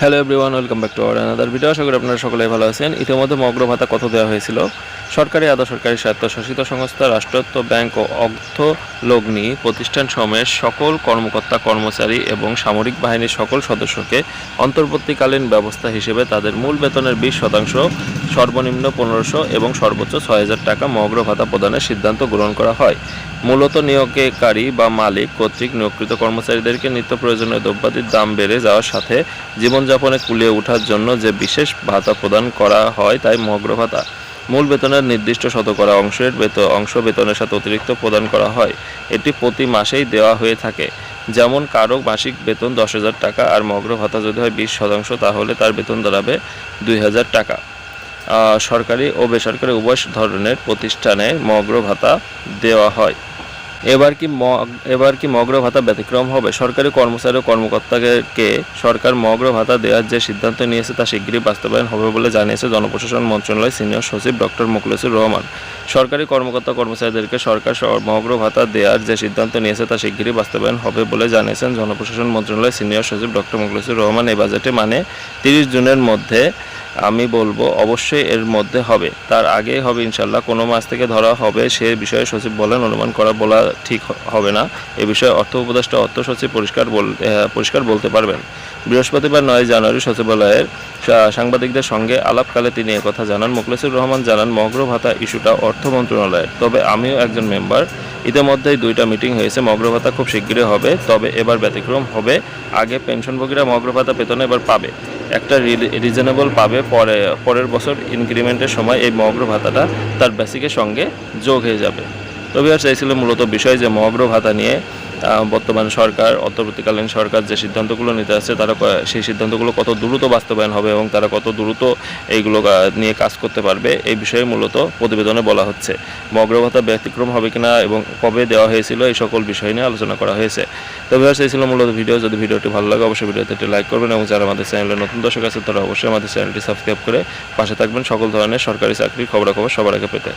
Hello everyone welcome back to our another video আশা করি আপনারা সকলেই ভালো আছেন। ইতিমধ্যে মগ্র ভাতা কত দেওয়া হয়েছিল? সরকারি আধা সরকারি স্বায়ত্তশাসিত সংস্থা রাষ্ট্রায়ত্ত ব্যাংক ও অর্থ লগ্নি প্রতিষ্ঠান সমেত সকল কর্মকর্তা, কর্মচারী এবং সামরিক বাহিনীর সকল সদস্যকে অন্তর্বর্তীকালীন ব্যবস্থা হিসেবে তাদের মূল বেতনের বিশ শতাংশ, সর্বনিম্ন পনেরোশো এবং সর্বোচ্চ ছয় হাজার টাকা মগ্র ভাতা প্রদানের সিদ্ধান্ত গ্রহণ করা হয়। মূলত নিয়োগকারী বা মালিক কর্তৃক নিয়োগকৃত কর্মচারীদেরকে নিত্য প্রয়োজনীয় দ্রব্যাদির দাম বেড়ে যাওয়ার সাথে জীবনযাপনে কুলিয়ে ওঠার জন্য যে বিশেষ ভাতা প্রদান করা হয় তাই মগ্র ভাতা। মূল বেতনের নির্দিষ্ট শতকরা অংশের বেতন অংশ বেতনের সাথে অতিরিক্ত প্রদান করা হয়। এটি প্রতি মাসেই দেওয়া হয়ে থাকে। যেমন কারও মাসিক বেতন দশ হাজার টাকা আর মগ্র ভাতা যদি হয় বিশ শতাংশ, তাহলে তার বেতন দাঁড়াবে দুই হাজার টাকা। সরকারি ও বেসরকারি উভয় ধরনের প্রতিষ্ঠানে মগ্র ভাতা দেওয়া হয়। এবার কি এবার কি মগ্র ভাতা ব্যতিক্রম হবে? সরকারি কর্মচারী ও কর্মকর্তাকে সরকার মগ্র ভাতা দেওয়ার যে সিদ্ধান্ত নিয়েছে তা শীঘ্রই বাস্তবায়ন হবে বলে জানিয়েছে জনপ্রশাসন মন্ত্রণালয় সিনিয়র সচিব ডক্টর মুখলেসুর রহমান। সরকারি কর্মকর্তা কর্মচারীদেরকে সরকার মগ্র ভাতা দেওয়ার যে সিদ্ধান্ত নিয়েছে তা শীঘ্রই বাস্তবায়ন হবে বলে জানিয়েছেন জনপ্রশাসন মন্ত্রণালয় সিনিয়র সচিব ডক্টর মুখলেসুর রহমান। এই বাজেটে মানে তিরিশ জুনের মধ্যে আমি বলব, অবশ্যই এর মধ্যে হবে। তার আগে হবে ইনশাল্লাহ কোনো মাস থেকে ধরা হবে, সে বিষয়ে সচিব বলেন, অনুমান করা, বলা ঠিক হবে না। এ বিষয়ে অর্থ উপদেষ্টা, অর্থ সচিব পরিষ্কার বল পরিষ্কার বলতে পারবেন। বৃহস্পতিবার নয় জানুয়ারি সচিবালয়ের সাংবাদিকদের সঙ্গে আলাপকালে তিনি কথা জানান। মোখলেসুর রহমান জানান, মগ্র ভাতা ইস্যুটা অর্থ মন্ত্রণালয়ের। তবে আমিও একজন মেম্বার। ইতিমধ্যেই দুইটা মিটিং হয়েছে। মগ্র ভাতা খুব শীঘ্রই হবে, তবে এবার ব্যতিক্রম হবে। আগে পেনশনভোগীরা মগ্র ভাতা পেতন এবার পাবে। একটা রিজনেবল পাবে পরে, পরের বছর ইনক্রিমেন্টের সময় এই মগ্র ভাতাটা তার বেসিকের সঙ্গে যোগ হয়ে যাবে। তবে আর চাইছিল মূলত বিষয় যে মগ্র ভাতা নিয়ে বর্তমান সরকার, অন্তর্বর্তীকালীন সরকার যে সিদ্ধান্তগুলো নিতে আসছে, তারা সেই সিদ্ধান্তগুলো কত দ্রুত বাস্তবায়ন হবে এবং তারা কত দ্রুত এইগুলো নিয়ে কাজ করতে পারবে, এই বিষয়ে মূলত প্রতিবেদনে বলা হচ্ছে। মগ্র ভাতা ব্যতিক্রম হবে কিনা এবং কবে দেওয়া হয়েছিল, এই সকল বিষয় নিয়ে আলোচনা করা হয়েছে। তবে সেই ছিল মূলত ভিডিও। যদি ভিডিওটি ভালো লাগে, অবশ্যই ভিডিওতে একটি লাইক করবেন এবং যারা আমাদের চ্যানেলে নতুন দর্শক আছে তারা অবশ্যই আমাদের চ্যানেলটি সাবস্ক্রাইব করে পাশে থাকবেন। সকল ধরনের সরকারি চাকরির খবরাখবর সবার আগে পেতে।